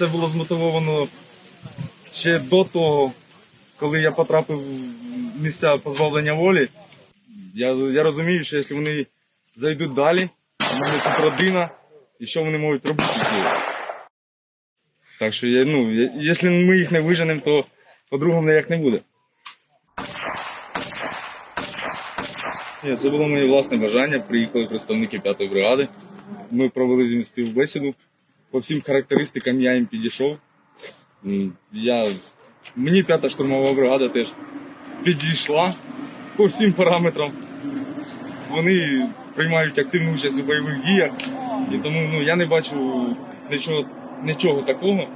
це було змотивовано ще до того, коли я потрапив в місця позбавлення волі. Я, я розумію, що якщо вони зайдуть далі, у мене тут родина, і що вони можуть робити. Так що, я, ну, якщо ми їх не виженемо, то по-другому ніяк не буде. Ні, це було моє власне бажання. Приїхали представники п'ятої бригади. Ми провели з ним співбесіду. По всім характеристикам я їм підійшов. Я... Мені п'ята штурмова бригада теж підійшла по всім параметрам. Вони приймають активну участь у бойових діях. І тому ну, я не бачу нічого, нічого такого,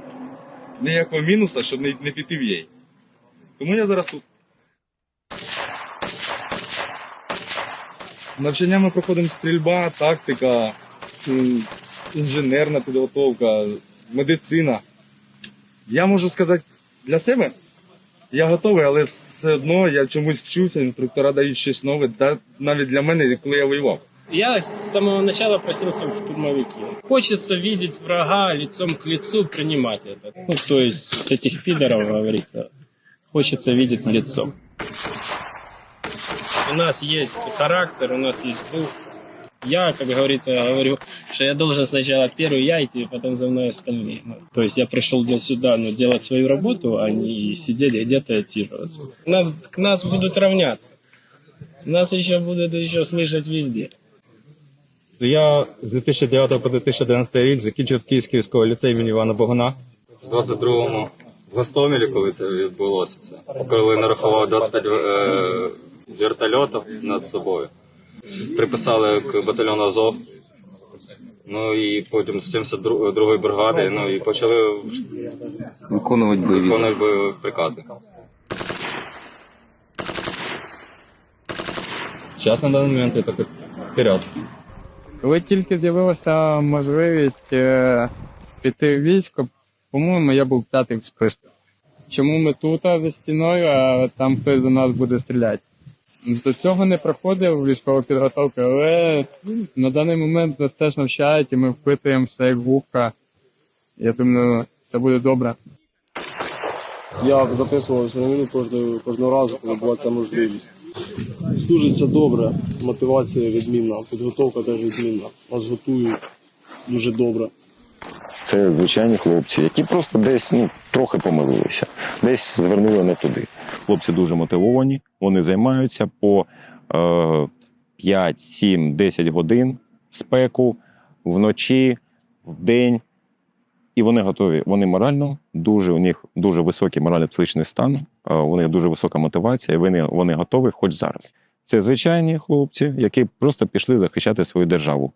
ніякого мінуса, щоб не, не піти в їй. Тому я зараз тут. Навчання ми проходимо стрільба, тактика, інженерна підготовка, медицина. Я можу сказати для себе, я готовий, але все одно я чомусь вчуся, інструктора дають щось нове, навіть для мене, коли я воював. Я с самого начала просился в штурмовики. Хочется видеть врага лицом к лицу, принимать это. Ну, то есть вот этих пидоров, говорится, хочется. У нас есть характер, у нас есть дух Я, как говорится, говорю, что я должен сначала первый я идти, потом за мной остальные. Ну, то есть я пришел для сюда, ну, делать свою работу, а не сидеть где-то и отсиживаться. Нам- к нас будут равняться. Нас еще будут еще слышать везде. Я з 2009 по 2011 рік закінчив Київський військовий ліцей імені Івана Богуна. В 22-му в Гостомелі, коли це відбулося, це коли нарахував 25 е, вертольотів над собою. Приписали к батальйону Азов. Ну і потім з 72-ї бригади, ну і почали Виконувати бойові. виконувати бойові прикази. Зараз на даний момент я так вперед. Коли тільки з'явилася можливість е, піти в військо, по-моєму, я був п'ятий в списку. Чому ми тут за стіною, а там хтось за нас буде стріляти? До цього не проходив військову підготовку, але на даний момент нас теж навчають і ми впитуємо все як губка. Я думаю, все буде добре. Я записувався на війну кожного, кожного разу, коли була ця можливість. Служиться добре, мотивація відмінна, підготовка теж відмінна. Нас готують дуже добре. Це звичайні хлопці, які просто десь ну, трохи помилилися, десь звернули не туди. Хлопці дуже мотивовані, вони займаються по е, 5, 7, 10 годин в спеку, вночі, вдень. І вони готові. Вони морально дуже, у них дуже високий морально-психічний стан, е, у них дуже висока мотивація, і вони, вони готові хоч зараз. Це звичайні хлопці, які просто пішли захищати свою державу.